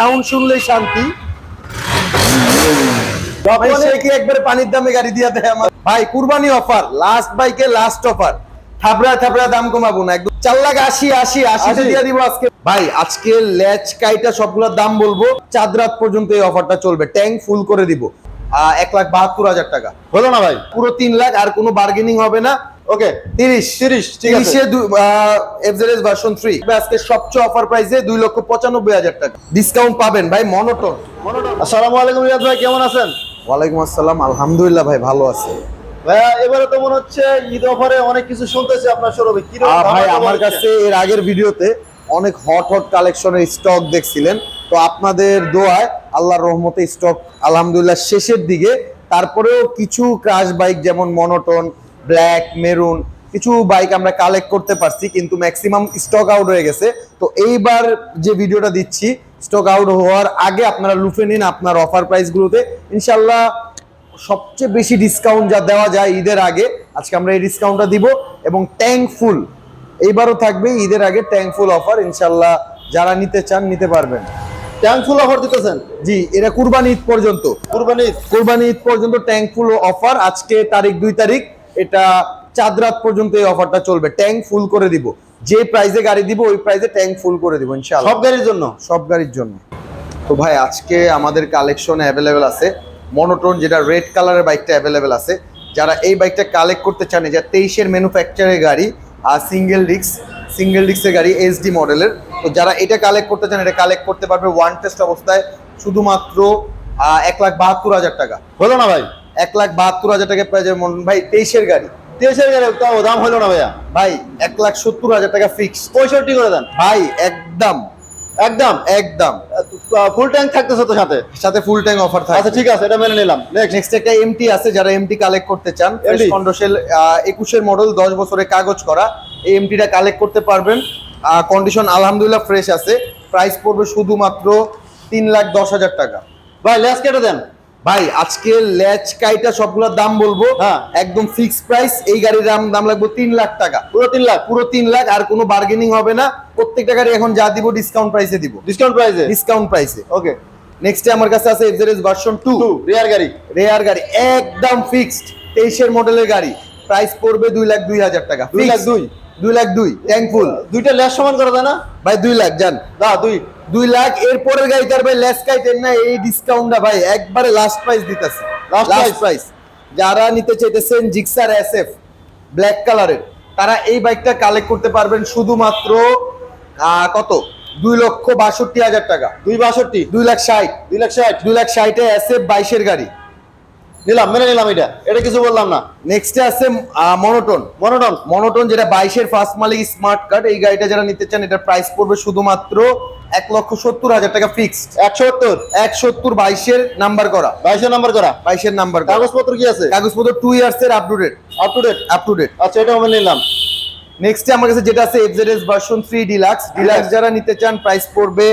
Sound শুনলেই শান্তি। কি একবারে পানির দামে গাড়ি দিয়ে দেয় আমার। ভাই কুরবানি অফার লাস্ট বাইকে লাস্ট অফার থাবড়া থাবড়া দাম কমাবো না একদম। চার লাখ আশি আশি আশিতে আশি। দিয়ে দিব আজকে। ভাই আজকে ল্যাচ কাইটা সবগুলোর দাম বলব। চাঁদ রাত পর্যন্ত এই অফারটা চলবে। ট্যাঙ্ক ফুল করে দিব। এক লাখ বাহাত্তর হাজার টাকা। হলো না ভাই। পুরো তিন লাখ আর কোনো বার্গেনিং হবে না। ওকে তিরিশ তিরিশ ঠিক আছে। তিরিশে এফজেডএস ভার্সন থ্রি আজকে সবচেয়ে অফার প্রাইসে দুই লক্ষ পঁচানব্বই হাজার টাকা। ডিসকাউন্ট পাবেন ভাই মনোটন আসসালামু আলাইকুম রিয়াদ ভাই কেমন আছেন? ওয়ালাইকুম আসসালাম আলহামদুলিল্লাহ ভাই ভালো আছে। এবারে তো মনে হচ্ছে ঈদ অফারে অনেক কিছু শুনতেছি আপনার শোরুমে কি ভাই আমার কাছে এর আগের ভিডিওতে অনেক হট হট কালেকশনের স্টক দেখছিলেন। তো আপনাদের দোয়ায় আল্লাহর রহমতে স্টক আলহামদুলিল্লাহ শেষের দিকে। তারপরেও কিছু ক্রাশ বাইক যেমন মনোটন ব্ল্যাক মেরুন কিছু বাইক আমরা কালেক্ট করতে পারছি কিন্তু ম্যাক্সিমাম স্টক আউট হয়ে গেছে। তো এইবার যে ভিডিওটা দিচ্ছি স্টক আউট হওয়ার আগে আপনারা লুফে নিন আপনার অফার প্রাইসগুলোতে ইনশাল্লাহ সবচেয়ে বেশি ডিসকাউন্ট যা দেওয়া যায় ঈদের আগে আজকে আমরা এই ডিসকাউন্টটা দিব। এবং ট্যাঙ্ক ফুল এইবারও থাকবে ঈদের আগে ট্যাঙ্ক ফুল অফার ইনশাল্লাহ যারা নিতে চান নিতে পারবেন। ট্যাঙ্ক ফুল অফার দিতেছেন? জি এটা কুরবানি ঈদ পর্যন্ত। কুরবানি ঈদ। কুরবানি ঈদ পর্যন্ত ট্যাঙ্ক ফুল অফার আজকে তারিখ দুই তারিখ। এটা চাঁদ রাত পর্যন্ত এই অফারটা চলবে। ট্যাঙ্ক ফুল করে দিব। যে প্রাইজে গাড়ি দিব ওই প্রাইজে ট্যাঙ্ক ফুল করে দিব ইনশাআল্লাহ। সব গাড়ির জন্য? সব গাড়ির জন্য। তো ভাই আজকে আমাদের কালেকশনে অ্যাভেলেবেল আছে। মনোটোন যেটা রেড কালারের বাইকটা অ্যাভেলেবেল আছে। যারা এই বাইকটা কালেক্ট করতে চান যা তেইশের ম্যানুফ্যাকচারের গাড়ি আর সিঙ্গেল ডিস্ক সিঙ্গেল ডিস্কের গাড়ি এইচডি মডেলের তো যারা এটা কালেক্ট করতে চান এটা কালেক্ট করতে পারবে ওয়ান টেস্ট অবস্থায়। শুধুমাত্র এক লাখ বাহাত্তর হাজার টাকা। হলো না ভাই? এক লাখ বাহাত্তর হাজার টাকা পেয়ে যাবে মন- ভাই তেইশের গাড়ি। তেইশের গাড়ি? তাও দাম হলো না ভাইয়া? ভাই এক লাখ সত্তর হাজার টাকা ফিক্স পঁয়ষট্টি করে দেন। ভাই একদম। একদম? একদম। ফুল ট্যাঙ্ক থাকতেছে তো সাথে? সাথে ফুল ট্যাঙ্ক অফার থাকে আচ্ছা ঠিক আছে এটা মেনে নিলাম। নেক্সট নেক্সট একটা এমটি আছে যারা এমটি কালেক্ট করতে চান। MT? কন্ডোসেল একুশের মডেল দশ বছরের কাগজ করা। এই এমটিটা কালেক্ট করতে পারবেন। কন্ডিশন আলহামদুলিল্লাহ ফ্রেশ আছে। প্রাইস পড়বে শুধুমাত্র তিন লাখ দশ হাজার টাকা। ভাই লেস কেটে দেন। ভাই আজকে ল্যাচ কাইটা সবগুলোর দাম বলব। হ্যাঁ। একদম ফিক্স প্রাইস এই গাড়ির দাম দাম লাগবে তিন লাখ টাকা। পুরো তিন লাখ? পুরো তিন লাখ আর কোনো বার্গেনিং হবে না। প্রত্যেকটা গাড়ি এখন যা দিব ডিসকাউন্ট প্রাইসে দিব। ডিসকাউন্ট প্রাইসে ডিসকাউন্ট প্রাইসে ওকে নেক্সটে আমার কাছে আছে এফজেডএস ভার্সন টু রিয়ার গাড়ি। রেয়ার গাড়ি একদম ফিক্সড তেইশের মডেলের গাড়ি। প্রাইস পড়বে দুই লাখ দুই হাজার টাকা। দুই লাখ দুই? দুই লাখ দুই ট্যাঙ্কফুল দুইটা লেস সমান করা যায় না? ভাই দুই লাখ যান দা দুই। দুই লাখ এর পরের গাড়ি তার ভাই লেস কাইটেন না এই ডিসকাউন্টটা ভাই একবারে লাস্ট প্রাইস দিতেছে। লাস্ট? প্রাইস যারা নিতে চাইতেছেন জিক্সার এসএফ ব্ল্যাক কালারের তারা এই বাইকটা কালেক্ট করতে পারবেন শুধুমাত্র কত? দুই লক্ষ বাষট্টি হাজার টাকা। দুই বাষট্টি? দুই লাখ ষাট। দুই লাখ ষাট? দুই লাখ ষাটে এসএফ বাইশের গাড়ি। নিলাম মেনে নিলাম এটা। এটা কিছু বললাম না। নেক্সটে আছে মনোটন মনোটন মনোটন যেটা বাইশের ফার্স্ট মালিক স্মার্ট কার্ড এই গাড়িটা যারা নিতে চান এটার প্রাইস পড়বে শুধুমাত্র এক লক্ষ সত্তর হাজার টাকা ফিক্সড এক সত্তর? এক সত্তর বাইশের নাম্বার করা। বাইশের নাম্বার করা? বাইশের নাম্বার কাগজপত্র কি আছে? কাগজপত্র টু ইয়ার্স এর up to date up to date up to date আচ্ছা এটা আমি নিলাম। নেক্সটে আমার কাছে যেটা আছে FZS version three deluxe deluxe যারা নিতে চান প্রাইস পড়বে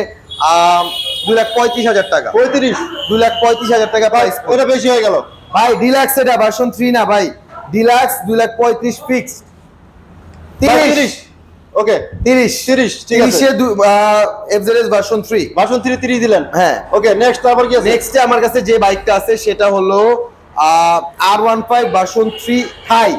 দুই লাখ পঁয়ত্রিশ হাজার টাকা। পঁয়ত্রিশ? দুই লাখ পঁয়ত্রিশ হাজার টাকা প্রাইস ওটা বেশি হয়ে গেল। ভাই ডিলাক্স এটা ভার্সন থ্রি না ভাই। ডিলাক্স দুই লাখ পঁয়ত্রিশ ফিক্সড তিরিশ। ওকে তিরিশ। তিরিশ ঠিক আছে। তিরিশে এফজেডএস ভার্সন থ্রি ভাষণ থ্রি তিরিশ দিলেন। হ্যাঁ। ওকে নেক্সট তারপর কি আছে? নেক্সটে আমার কাছে যে বাইকটা আছে সেটা হলো R one five version three থাই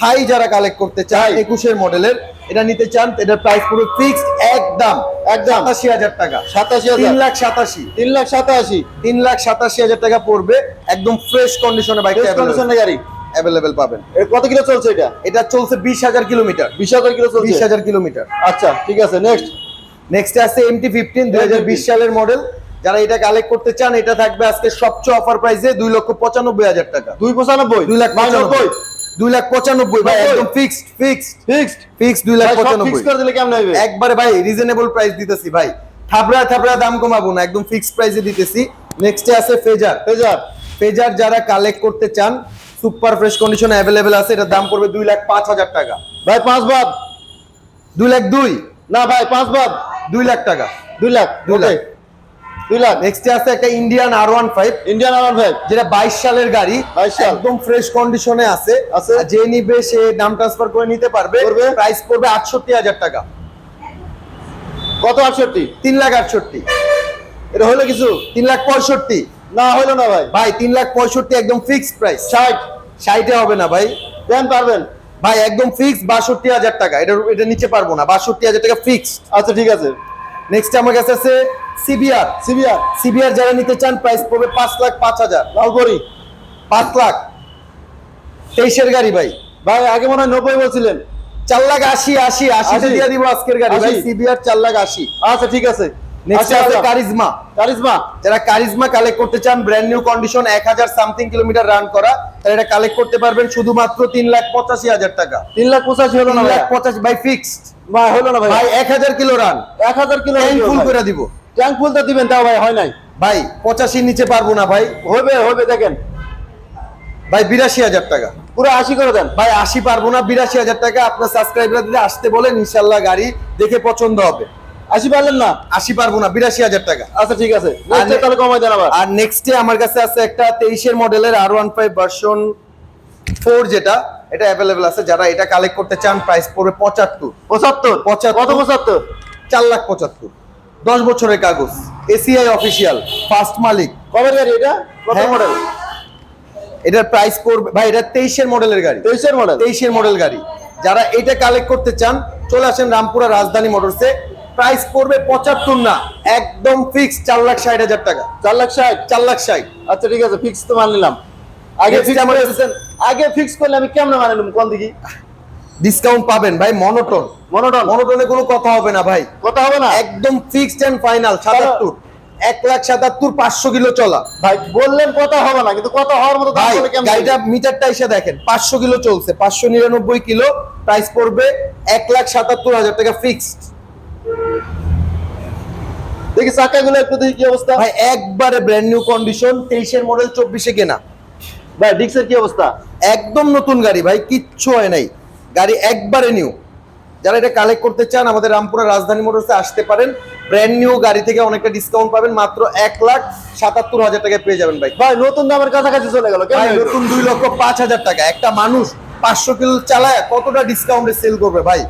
থাই যারা কালেক্ট করতে চায়। একুশের মডেলের এটা নিতে চান এটার প্রাইস পুরো ফিক্সড একদম একদম। সাতাশি হাজার টাকা। সাতাশি তিন লাখ সাতাশি। তিন লাখ সাতাশি। তিন লাখ সাতাশি হাজার টাকা পড়বে একদম ফ্রেশ কন্ডিশনে বাইকটা কন্ডিশনের গাড়ি অ্যাভেলেবেল পাবেন। এর কত কিলো চলছে এটা? এটা চলছে বিশ হাজার কিলোমিটার। বিশ হাজার কিলো চলছে? বিশ হাজার কিলোমিটার। আচ্ছা ঠিক আছে নেক্সট নেক্সট আছে এমটি ফিফটিন দুই হাজার বিশ সালের মডেল যারা এটা কালেক্ট করতে চান এটা থাকবে আজকে সবচেয়ে অফার প্রাইসে দুই লক্ষ পঁচানব্বই হাজার টাকা। দুই পঁচানব্বই? দুই লাখ পঁচানব্বই। দুই লাখ পঁচানব্বই ভাই একদম ফিক্সড ফিক্সড ফিক্সড ফিক্সড দুই লাখ পঁচানব্বই। করে দিলে কেমন হবে একবারে ভাই রিজনেবল প্রাইস দিতেছি ভাই। থাবড়া থাবড়া দাম কমাবো না একদম ফিক্সড প্রাইসে দিতেছি। নেক্সটে আছে ফেজার ফেজার ফেজার যারা কালেক্ট করতে চান সুপার ফ্রেশ কন্ডিশনে অ্যাভেলেবেল আছে এটার দাম পড়বে দুই লাখ পাঁচ হাজার টাকা। ভাই পাঁচ বাদ। দুই লাখ দুই। না ভাই পাঁচ বাদ। দুই লাখ টাকা। দুই লাখ দুই লাখ। দুই লাখ। নেক্সটে আছে একটা Indian R one five Indian Awan ভাই যেটা বাইশ সালের গাড়ি 22 সাল। একদম ফ্রেশ কন্ডিশনে আছে। আছে। যে নিবে সে নাম ট্রান্সফার করে নিতে পারবে। করবে। প্রাইস পড়বে আটষট্টি হাজার টাকা। কত আটষট্টি? তিন লাখ আটষট্টি। এটা হলো কিছু? তিন লাখ পঁয়ষট্টি। না হলো না ভাই। ভাই তিন লাখ পঁয়ষট্টি একদম ফিক্সড প্রাইস ষাট। ষাটে হবে না ভাই। দেন পারবেন। ভাই একদম ফিক্সড বাষট্টি হাজার টাকা। এটা এটা নিচে পারব না। বাষট্টি হাজার টাকা ফিক্সড আচ্ছা ঠিক আছে। নেক্সট আমার কাছে আছে সিবিআর সিবিআর সিবিআর যারা নিতে চান প্রাইস পড়বে পাঁচ লাখ পাঁচ হাজার। লালপরি পাঁচ লাখ। তেইশের গাড়ি ভাই। ভাই আগে মনে হয় নব্বই বলছিলেন। চার লাখ আশি আশি আশিতে? দিয়ে দিব আজকের গাড়ি ভাই? সিবিআর চার লাখ আশি। আচ্ছা ঠিক আছে। নেক্সট আছে কারিজমা কারিজমা যারা কারিজমা কালেক্ট করতে চান ব্র্যান্ড নিউ কন্ডিশন এক হাজার সামথিং কিলোমিটার রান করা তারা এটা কালেক্ট করতে পারবেন শুধুমাত্র তিন লাখ পঁচাশি হাজার টাকা। তিন লাখ পঁচাশি হলো না লাখ পঁচাশি বাই ফিক্সড ভাই হলো না ভাই। ভাই এক হাজার কিলো রান। এক হাজার কিলো ট্যাঙ্ক ফুল করে দিব। ট্যাঙ্ক ফুল তো দিবেন তাও ভাই হয় নাই। ভাই পঁচাশির নিচে পারব না ভাই। হবে হবে দেখেন। ভাই বিরাশি হাজার টাকা। পুরো আশি করে দেন। ভাই আশি পারব না বিরাশি হাজার টাকা। আপনার সাবস্ক্রাইবার দিলে আসতে বলেন ইনশাল্লাহ গাড়ি দেখে পছন্দ হবে। আশি পারলেন না? আশি পারব না বিরাশি হাজার টাকা। আচ্ছা ঠিক আছে। তাহলে কমাই দেন আবার। আর নেক্সটে আমার কাছে আছে একটা তেইশের মডেলের R one five version four যেটা। এটা অ্যাভেলেবেল আছে। যারা এটা কালেক্ট করতে চান প্রাইস পড়বে পঁচাত্তর। পঁচাত্তর? পঁচাত্তর। কত পঁচাত্তর? চার লাখ পঁচাত্তর। দশ বছরের কাগজ। এসিআই অফিসিয়াল ফার্স্ট মালিক। কবে গাড়ি এটা? কত হ্যাঁ। মডেল এটার প্রাইস পড়বে ভাই এটা তেইশের মডেলের গাড়ি। তেইশের মডেল তেইশের মডেল গাড়ি। যারা এটা কালেক্ট করতে চান চলে আসেন রামপুরা রাজধানী মোটরসে প্রাইস পড়বে পঁচাত্তর না। একদম ফিক্স চার লাখ ষাট হাজার টাকা। চার লাখ ষাট? চার লাখ ষাট। আচ্ছা ঠিক আছে ফিক্স তো মান নিলাম। আগে ফিক্স আমার আগে ফিক্স করলে আমি কেমনে মানে নিলাম কোন দিকে? ডিসকাউন্ট পাবেন ভাই মনোটন মনোটন মনোটনে কোনো কথা হবে না ভাই। কত হবে না? একদম ফিক্সড এন্ড ফাইনাল সাতাত্তর। এক লাখ সাতাত্তর পাঁচশো কিলো চলা। ভাই বললেন কত হবে না কিন্তু কত হওয়ার মতো ভাই গাড়িটা মিটারটা এসে দেখেন পাঁচশো কিলো চলছে পাঁচশো নিরানব্বই কিলো প্রাইস পড়বে এক লাখ সাতাত্তর হাজার টাকা ফিক্সড দেখি চাকাগুলো একটু দেখি কি অবস্থা। ভাই একবারে ব্র্যান্ড নিউ কন্ডিশন তেইশের মডেল চব্বিশে কেনা। ভাই ডিক্সের কি অবস্থা? একদম নতুন গাড়ি ভাই কিচ্ছু হয় নাই। গাড়ি একবারে নিউ যারা এটা কালেক্ট করতে চান আমাদের রামপুরা রাজধানী মোটরসে আসতে পারেন। ব্র্যান্ড নিউ গাড়ি থেকে অনেকটা ডিসকাউন্ট পাবেন মাত্র এক লাখ সাতাত্তর হাজার টাকায় পেয়ে যাবেন ভাই। ভাই নতুন দামের কাছাকাছি চলে গেল নতুন দুই লক্ষ পাঁচ হাজার টাকা। একটা মানুষ পাঁচশো কিলো চালায় কতটা ডিসকাউন্টে সেল করবে ভাই?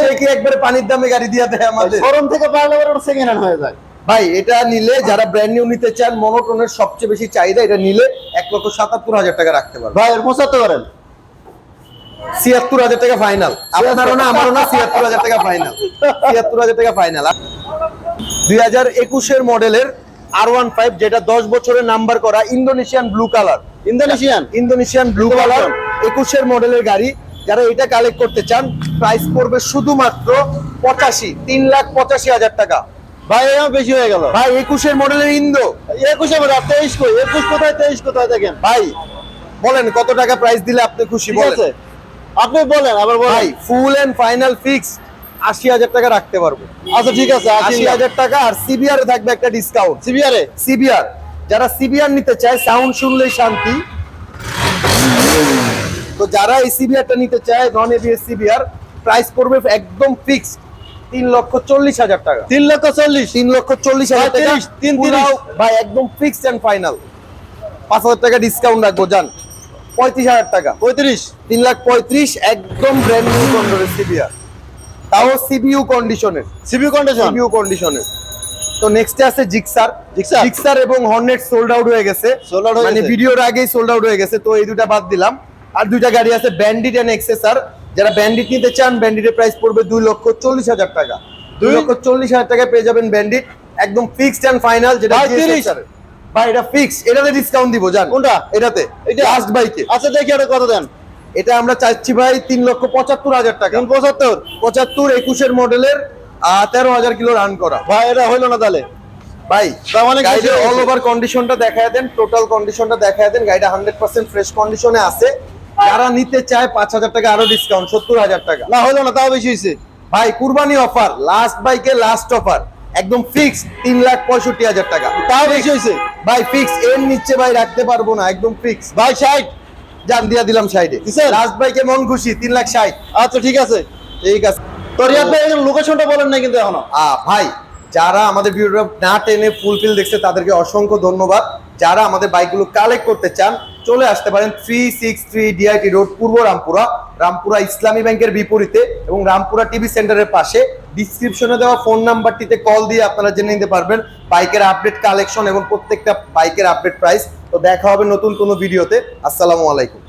সে কি একবারে পানির দামে গাড়ি দিয়ে দেয় আমাদের? শোরুম থেকে পারলে সেকেন্ড হ্যান্ড হয়ে যায়। ভাই এটা নিলে যারা ব্র্যান্ড নিউ নিতে চান মনোটনের সবচেয়ে বেশি চাহিদা এটা নিলে এক লক্ষ সাতাত্তর হাজার টাকা রাখতে পারবে। ভাই এর পঁচাত্তর করেন। ছিয়াত্তর হাজার টাকা ফাইনাল আপনারও না আমারও না ছিয়াত্তর হাজার টাকা ফাইনাল ছিয়াত্তর হাজার টাকা ফাইনাল দুই হাজার একুশের মডেলের আর ওয়ান ফাইভ যেটা দশ বছরের নাম্বার করা Indonesian blue colour Indonesian Indonesian blue colour একুশের মডেলের গাড়ি। যারা এটা কালেক্ট করতে চান প্রাইস পড়বে শুধুমাত্র পঁচাশি তিন লাখ পঁচাশি হাজার টাকা। ভাই এরকম বেশি হয়ে গেল। ভাই একুশের মডেলের ইন্দো। একুশে মধ্যে তেইশ কই? একুশ কোথায় তেইশ কোথায় দেখেন? ভাই বলেন কত টাকা প্রাইস দিলে আপনি খুশি? বলেন। আপনি বলেন আবার ভাই ফুল এন্ড ফাইনাল ফিক্স আশি হাজার টাকা রাখতে পারব। আচ্ছা ঠিক আছে আশি হাজার টাকা আর সিবিআর থাকবে একটা ডিসকাউন্ট সিবিআরে সিবিআর যারা সিবিআর নিতে চায় সাউন্ড শুনলেই শান্তি। তো যারা এই সিবিআরটা নিতে চায় নন এবিএস সিবিআর প্রাইস পড়বে একদম ফিক্স তিন লক্ষ চল্লিশ হাজার টাকা। তিন লক্ষ চল্লিশ। তিন লক্ষ চল্লিশ হাজার টাকা। তিন। ভাই একদম ফিক্সড এন্ড ফাইনাল পাঁচ হাজার টাকা ডিসকাউন্ট রাখব যান পঁয়ত্রিশ হাজার টাকা। পঁয়ত্রিশ। তিন লাখ পঁয়ত্রিশ একদম ব্র্যান্ড নিউ কন্ট্রোলের সিবিআর তাও সিবিইউ কন্ডিশনের সিবি কন্ডিশন সিবিইউ কন্ডিশনের তো নেক্সটে আছে জিক্সার জিক্সার? জিক্সার এবং হর্নেট সোল্ড আউট হয়ে গেছে। Out হয়ে মানে ভিডিওর আগেই সোল্ড আউট হয়ে গেছে। তো এই দুটা বাদ দিলাম। আর দুইটা গাড়ি আছে ব্যান্ডিট এন্ড এক্সেসার যারা ব্যান্ডিট নিতে চান ব্যান্ডিটের প্রাইস পড়বে দুই লক্ষ চল্লিশ হাজার টাকা। দুই লক্ষ চল্লিশ হাজার টাকা পেয়ে যাবেন ব্যান্ডিট একদম ফিক্সড এন্ড ফাইনাল যেটা ভাই, GSX 30 এর। ভাই এটা ফিক্স এটাতে ডিসকাউন্ট দিব জান কোনটা? এটাতে এটা? লাস্ট বাইকে আচ্ছা দেখি এটা কত দেন। এটা আমরা চাচ্ছি ভাই তিন লক্ষ পঁচাত্তর হাজার টাকা। পঁচাত্তর? পঁচাত্তর একুশের মডেলের তেরো হাজার কিলো রান করা। ভাই এটা হইল না তাহলে? ভাই মানে কি? গাড়ির অল ওভার কন্ডিশনটা দেখায় দেন টোটাল কন্ডিশনটা দেখায় দেন। গাড়িটা হান্ড্রেড পার্সেন্ট ফ্রেশ কন্ডিশনে আছে। যারা নিতে চায় পাঁচ হাজার টাকা আরও ডিসকাউন্ট সত্তর হাজার টাকা। না হইল না তাও বেশি হয়েছে। ভাই কুরবানি অফার লাস্ট বাইকে লাস্ট অফার একদম ফিক্স তিন লাখ পঁয়ষট্টি হাজার টাকা। তাও বেশি হয়েছে। ভাই ফিক্স এর নিচে ভাই রাখতে পারব না একদম ফিক্স ভাই ষাট। জান দিয়া দিলাম সাইডে লাস্ট বাইকে মন খুশি তিন লাখ ষাট। আচ্ছা ঠিক আছে। ঠিক আছে। তো রিয়াদ ভাই লোকেশনটা বলেন না কিন্তু এখনও। আ, ভাই যারা আমাদের ভিডিওটা না টেনে ফুলফিল দেখছে তাদেরকে অসংখ্য ধন্যবাদ। যারা আমাদের বাইকগুলো কালেক্ট করতে চান চলে আসতে পারেন three six three DIT road পূর্ব রামপুরা। রামপুরা ইসলামী ব্যাংকের বিপরীতে এবং রামপুরা টিভি সেন্টারের পাশে। ডিসক্রিপশনে দেওয়া ফোন নাম্বারটিতে কল দিয়ে আপনারা জেনে নিতে পারবেন বাইকের আপডেট কালেকশন এবং প্রত্যেকটা বাইকের আপডেট প্রাইস তো দেখা হবে নতুন কোনো ভিডিওতে আসসালামু আলাইকুম।